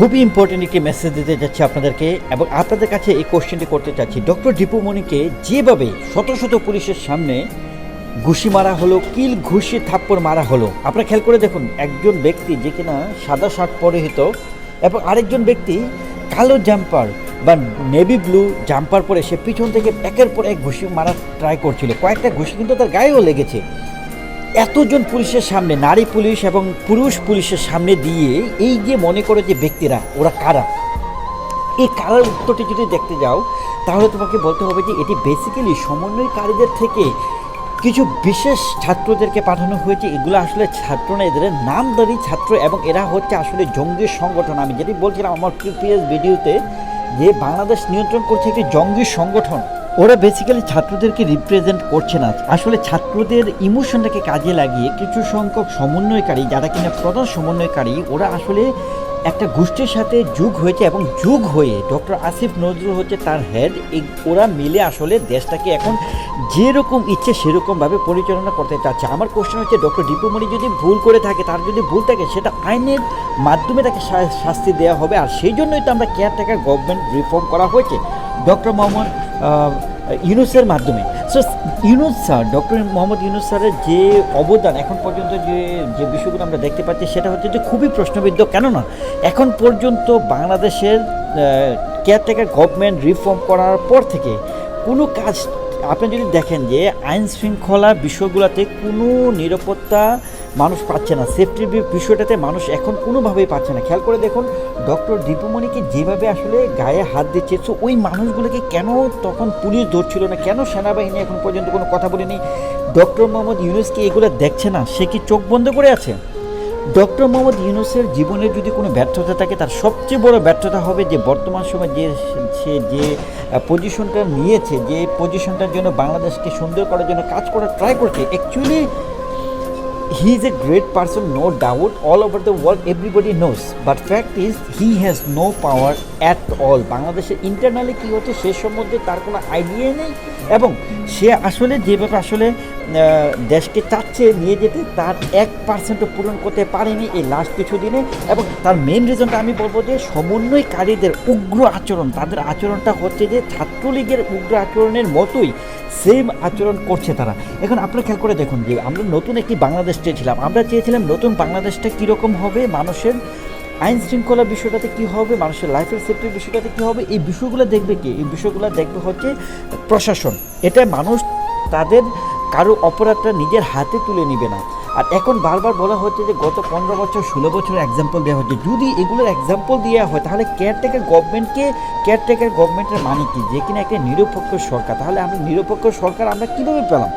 খুবই ইম্পর্টেন্ট একটি মেসেজ দিতে যাচ্ছি আপনাদেরকে এবং আপনাদের কাছে এই কোশ্চেনটি করতে চাচ্ছি। ডক্টর দীপুমণিকে যেভাবে শত শত পুলিশের সামনে ঘুষি মারা হলো, কিল ঘুষি থাপ্পড় মারা হলো, আপনারা খেয়াল করে দেখুন, একজন ব্যক্তি যে কিনা সাদা শার্ট পরিহিত এবং আরেকজন ব্যক্তি কালো জাম্পার বা নেভি ব্লু জাম্পার পরে সে পিছন থেকে একের পর এক ঘুষি মারার ট্রাই করছিল। কয়েকটা ঘুষি কিন্তু তার গায়েও লেগেছে। এতজন পুলিশের সামনে, নারী পুলিশ এবং পুরুষ পুলিশের সামনে দিয়ে এই যে মনে করে যে ব্যক্তিরা, ওরা কারা? এই কারার উত্তরটি যদি দেখতে যাও, তাহলে তোমাকে বলতে হবে যে এটি বেসিক্যালি সমন্বয়কারীদের থেকে কিছু বিশেষ ছাত্রদেরকে পাঠানো হয়েছে। এগুলো আসলে ছাত্র না, এদের নামদারি ছাত্র এবং এরা হচ্ছে আসলে জঙ্গি সংগঠন। আমি যেটি বলছিলাম আমার প্রিভিয়াস ভিডিওতে যে বাংলাদেশ নিয়ন্ত্রণ করছে একটি জঙ্গি সংগঠন। ওরা বেসিক্যালি ছাত্রদেরকে রিপ্রেজেন্ট করছে না। আসলে ছাত্রদের ইমোশনটাকে কাজে লাগিয়ে কিছু সংখ্যক সমন্বয়কারী, যারা কিনা প্রধান সমন্বয়কারী, ওরা আসলে একটা গোষ্ঠীর সাথে যুগ হয়েছে এবং যুগ হয়ে ডক্টর আসিফ নজরুল হচ্ছে তার হেড ওরা মিলে আসলে দেশটাকে এখন যেরকম ইচ্ছে সেরকমভাবে পরিচালনা করতে চাচ্ছে। আমার কোশ্চেন হচ্ছে, ডক্টর দীপুমণি যদি ভুল করে থাকে, তার যদি ভুল থাকে, সেটা আইনের মাধ্যমে তাকে শাস্তি দেওয়া হবে। আর সেই জন্যই তো আমরা কেয়ারটেকার গভর্নমেন্ট রিফর্ম করা হয়েছে। ডক্টর মোহাম্মদ ইউনুসের মাধ্যমে। So Yunus sir, doctor Mohammad Yunus স্যারের যে অবদান এখন পর্যন্ত যে যে বিষয়গুলো আমরা দেখতে পাচ্ছি, সেটা হচ্ছে যে খুবই প্রশ্নবিদ্ধ। কেননা, এখন পর্যন্ত বাংলাদেশের কেয়ারটেকার গভর্নমেন্ট রিফর্ম করার পর থেকে কোনো কাজ, আপনি যদি দেখেন যে আইন শৃঙ্খলা বিষয়গুলোতে কোনো নিরাপত্তা মানুষ পাচ্ছে না। সেফটির বিষয়টাতে মানুষ এখন কোনোভাবেই পাচ্ছে না। খেয়াল করে দেখুন ডক্টর দীপুমণিকে যেভাবে আসলে গায়ে হাত দিচ্ছে তো ওই মানুষগুলোকে কেন তখন পুলিশ ধরছিল না? কেন সেনাবাহিনী এখন পর্যন্ত কোনো কথা বলেনি? ডক্টর মোহাম্মদ ইউনুস কি এগুলো দেখছে না? সে কি চোখ বন্ধ করে আছে? ডক্টর মোহাম্মদ ইউনুসের জীবনের যদি কোনো ব্যর্থতা থাকে, তার সবচেয়ে বড় ব্যর্থতা হবে যে বর্তমান সময় যে সে যে পজিশনটা নিয়েছে, যে পজিশনটার জন্য বাংলাদেশকে সুন্দর করার জন্য কাজ করার ট্রাই করছে actually he is a great person no doubt all over the world everybody knows. But fact is he has no power at all বাংলাদেশের ইন্টারনালি কী হচ্ছে, সে সম্বন্ধে তার কোনো আইডিয়া নেই। এবং সে আসলে যেভাবে আসলে দেশকে চাচ্ছে নিয়ে যেতে, তার এক পার্সেন্টও পূরণ করতে পারেনি এই লাস্ট কিছু দিনে এবং তার মেন রিজনটা আমি বলব যে, সমন্বয়কারীদের উগ্র আচরণ, তাদের আচরণটা হচ্ছে যে, ছাত্রলীগের উগ্র আচরণের মতোই সেম আচরণ করছে তারা। এখন আপনারা খেয়াল করে দেখুন যে, আমরা নতুন একটি বাংলাদেশ চেয়েছিলাম। আমরা চেয়েছিলাম নতুন বাংলাদেশটা কীরকম হবে মানুষের আইন শৃঙ্খলা বিষয়টাতে কী হবে, মানুষের লাইফের সেফটির বিষয়টাতে কী হবে, এই বিষয়গুলো দেখবে কি? এই বিষয়গুলো দেখবে হচ্ছে প্রশাসন। এটা মানুষ তাদের কারও অপরাধটা নিজের হাতে তুলে নেবে না। আর এখন বারবার বলা হচ্ছে যে গত পনেরো বছর, ষোলো বছরের এক্সাম্পল দেওয়া হচ্ছে। যদি এগুলোর এক্সাম্পল দেওয়া হয়, তাহলে কেয়ারটেকার গভর্নমেন্টকে কেয়ারটেকার গভর্নমেন্টের মানে কি? যে কিনা একটা নিরপেক্ষ সরকার। তাহলে আমরা নিরপেক্ষ সরকার আমরা কীভাবে পেলাম?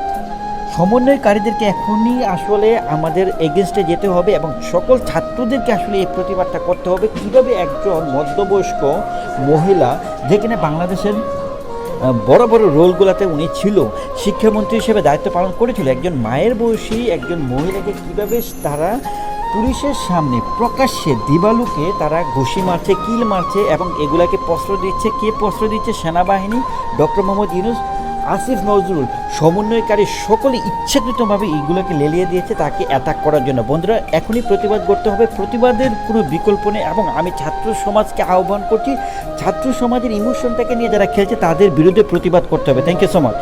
সমন্বয়কারীদেরকে এখনই আসলে আমাদের এগেনস্টে যেতে হবে এবং সকল ছাত্রদেরকে আসলে এই প্রতিবাদটা করতে হবে। কীভাবে একজন মধ্যবয়স্ক মহিলা, যে কিনা বাংলাদেশের বড় বড় রোলগুলোতে উনি ছিল, শিক্ষামন্ত্রী হিসেবে দায়িত্ব পালন করেছিল, একজন মায়ের বয়সী একজন মহিলাকে কীভাবে তারা পুলিশের সামনে প্রকাশ্যে দিবালুকে তারা ঘুষি মারছে, কিল মারছে এবং এগুলাকে প্রশ্রয় দিচ্ছে, কে প্রশ্রয় দিচ্ছে? সেনাবাহিনী, ডক্টর মোহাম্মদ ইউনুস। আসিফ নজরুল সমন্বয়কারী সকলে ইচ্ছাকৃতভাবে এইগুলোকে লেলিয়ে দিয়েছে, তাকে অ্যাটাক করার জন্য। বন্ধুরা, এখনই প্রতিবাদ করতে হবে। প্রতিবাদের কোনো বিকল্প নেই এবং আমি ছাত্র সমাজকে আহ্বান করছি, ছাত্র সমাজের ইমোশনটাকে নিয়ে যারা খেলছে, তাদের বিরুদ্ধে প্রতিবাদ করতে হবে। Thank you so much